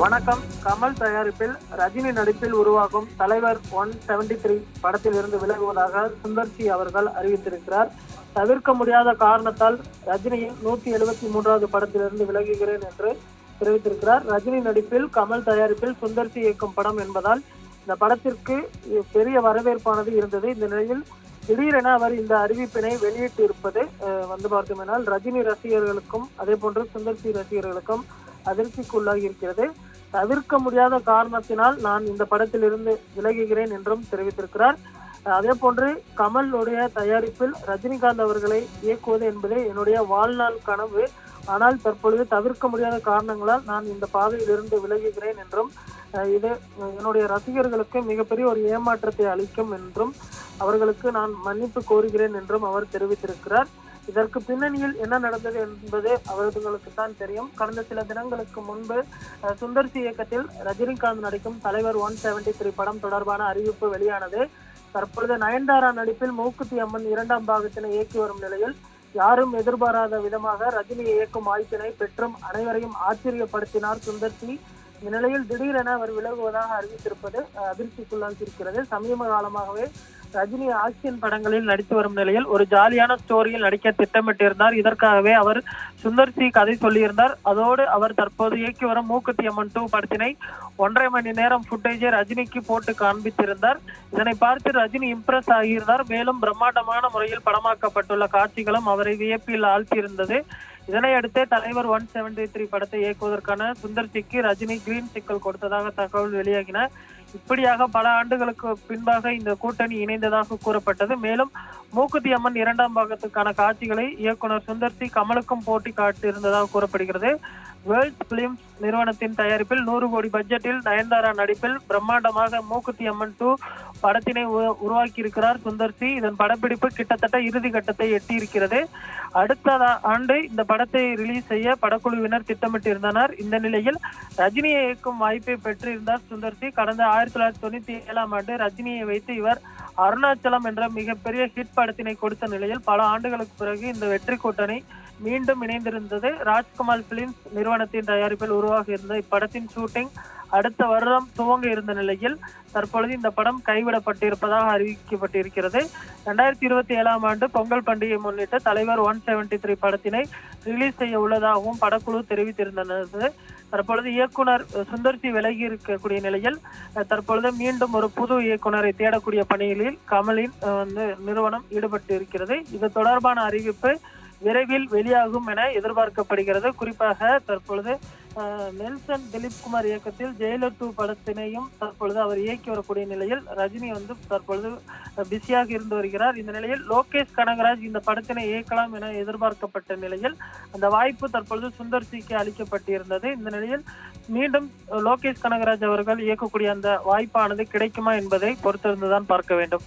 வணக்கம். கமல் தயாரிப்பில் ரஜினி நடிப்பில் உருவாகும் தலைவர் ஒன் செவன்டி த்ரீ படத்தில் இருந்து விலகுவதாக சுந்தர்சி அவர்கள் அறிவித்திருக்கிறார். தவிர்க்க முடியாத காரணத்தால் ரஜினியின் நூத்தி எழுபத்தி மூன்றாவது படத்திலிருந்து விலகுகிறேன் என்று தெரிவித்திருக்கிறார். ரஜினி நடிப்பில் கமல் தயாரிப்பில் சுந்தர்சி இயக்கும் படம் என்பதால் இந்த படத்திற்கு பெரிய வரவேற்பானது இருந்தது. இந்த நிலையில் திடீரென அவர் இந்த அறிவிப்பினை வெளியிட்டு இருப்பது வந்து பார்த்தோம்னால் ரஜினி ரசிகர்களுக்கும் அதே போன்று சுந்தர்சி ரசிகர்களுக்கும் அதிர்ச்சிக்குள்ளாகி இருக்கிறது தவிர்க்க முடியாத காரணத்தினால் நான் இந்த படத்திலிருந்து விலகுகிறேன் என்றும் தெரிவித்திருக்கிறார். அதே போன்று கமலுடைய தயாரிப்பில் ரஜினிகாந்த் அவர்களை இயக்குவது என்பது என்னுடைய வாழ்நாள் கனவு. ஆனால் தற்பொழுது தவிர்க்க முடியாத காரணங்களால் நான் இந்த பாதையிலிருந்து விலகுகிறேன் என்றும் இது என்னுடைய ரசிகர்களுக்கு மிகப்பெரிய ஒரு ஏமாற்றத்தை அளிக்கும் என்றும் அவர்களுக்கு நான் மன்னிப்பு கோருகிறேன் என்றும் அவர் தெரிவித்திருக்கிறார். இதற்கு பின்னணியில் என்ன நடந்தது என்பது அவர்களுக்கு தான் தெரியும். கடந்த சில தினங்களுக்கு முன்பு சுந்தர்சி இயக்கத்தில் ரஜினிகாந்த் நடிக்கும் தலைவர் ஒன் செவன்டி த்ரீ படம் தொடர்பான அறிவிப்பு வெளியானது. தற்பொழுது நயன்தாரா நடிப்பில் மூக்குத்தி அம்மன் இரண்டாம் பாகத்தினை இயக்கி வரும் நிலையில் யாரும் எதிர்பாராத விதமாக ரஜினியை இயக்கும் வாய்ப்பினை பெற்றும் அனைவரையும் ஆச்சரியப்படுத்தினார் சுந்தர்சி. இந்நிலையில் திடீரென அவர் விலகுவதாக அறிவித்திருப்பது அஹ், இருக்கிறது. சமீப காலமாகவே ரஜினி ஆக்ஷன் படங்களில் நடித்து வரும் நிலையில் ஒரு ஜாலியான ஸ்டோரியில் நடிக்க திட்டமிட்டிருந்தார். இதற்காகவே அவர் சுந்தர் சி கதை சொல்லியிருந்தார். அதோடு அவர் தற்போது இயக்கி வரும் மூக்குத்தி அம்மன் டூ படத்தினை ஒன்றரை மணி நேரம் ஃபுட்டேஜை ரஜினிக்கு போட்டு காண்பித்திருந்தார். இதனை பார்த்து ரஜினி இம்ப்ரெஸ் ஆகியிருந்தார். மேலும் பிரம்மாண்டமான முறையில் படமாக்கப்பட்டுள்ள காட்சிகளும் அவரை வியப்பில் ஆழ்த்தியிருந்தது. இதனையடுத்தே தலைவர் ஒன் செவன்டி த்ரீ படத்தை இயக்குவதற்கான சுந்தர்சிக்கு ரஜினி கிரீன் சிக்கல் கொடுத்ததாக தகவல் வெளியாகின. இப்படியாக பல ஆண்டுகளுக்கு பின்பாக இந்த கூட்டணி இணைந்ததாக கூறப்பட்டது. மேலும் மூக்குத்தி அம்மன் இரண்டாம் பாகத்துக்கான காட்சிகளை இயக்குனர் சுந்தர்சி கமலுக்கும் போட்டி காட்டியிருந்ததாக கூறப்படுகிறது. வேர்ல்ட் பிலிம்ஸ் நிறுவனத்தின் தயாரிப்பில் நூறு கோடி பட்ஜெட்டில் நயன்தாரா நடிப்பில் பிரம்மாண்டமாக மூக்குத்தி அம்மன் டூ படத்தினை உ- உருவாக்கியிருக்கிறார் சுந்தர்சி இதன் படப்பிடிப்பு கிட்டத்தட்ட இறுதி கட்டத்தை எட்டியிருக்கிறது. அடுத்த ஆண்டு இந்த படத்தை ரிலீஸ் செய்ய படக்குழுவினர் திட்டமிட்டிருந்தனர். இந்த நிலையில் ரஜினியை இயக்கும் வாய்ப்பை பெற்றிருந்தார் சுந்தர்சி கடந்த ஆயிரத்தி தொள்ளாயிரத்தி தொண்ணூத்தி ஏழாம் ஆண்டு ரஜினியை வைத்து இவர் அருணாச்சலம் என்ற மிகப்பெரிய ஹிட் படத்தினை கொடுத்த நிலையில் பல ஆண்டுகளுக்கு பிறகு இந்த வெற்றி கூட்டணி மீண்டும் இணைந்திருந்தது. ராஜ்குமார் பிலிம்ஸ் நிறுவனத்தின் தயாரிப்பில் உருவாகி இருந்த இப்படத்தின் ஷூட்டிங் அடுத்த வருடம் துவங்க இருந்த நிலையில் தற்பொழுது இந்த படம் கைவிடப்பட்டிருப்பதாக அறிவிக்கப்பட்டிருக்கிறது. ரெண்டாயிரத்தி இருபத்தி ஏழாம் ஆண்டு பொங்கல் பண்டிகை முன்னிட்டு தலைவர் ஒன் செவன்டி த்ரீ படத்தினை ரிலீஸ் செய்ய உள்ளதாகவும் படக்குழு தெரிவித்திருந்தது. தற்பொழுது இயக்குனர் சுந்தர்சி விலகி இருக்கக்கூடிய நிலையில் தற்பொழுது மீண்டும் ஒரு புது இயக்குனரை தேடக்கூடிய பணிகளில் கமலின் வந்து நிறுவனம் ஈடுபட்டு இருக்கிறது இது தொடர்பான அறிவிப்பு விரைவில் வெளியாகும் என எதிர்பார்க்கப்படுகிறது. குறிப்பாக தற்பொழுது நெல்சன் திலீப் குமார் இயக்கத்தில் ஜெயலர் டூ படத்தினையும் தற்பொழுது அவர் இயக்கி வரக்கூடிய நிலையில் ரஜினி வந்து தற்பொழுது பிஸியாக இருந்து வருகிறார். இந்த நிலையில் லோகேஷ் கனகராஜ் இந்த படத்தினை இயக்கலாம் என எதிர்பார்க்கப்பட்ட நிலையில் அந்த வாய்ப்பு தற்பொழுது சுந்தர் சிக்கு அளிக்கப்பட்டிருந்தது. இந்த நிலையில் மீண்டும் லோகேஷ் கனகராஜ் அவர்கள் இயக்கக்கூடிய அந்த வாய்ப்பானது கிடைக்குமா என்பதை பொறுத்திருந்துதான் பார்க்க வேண்டும்.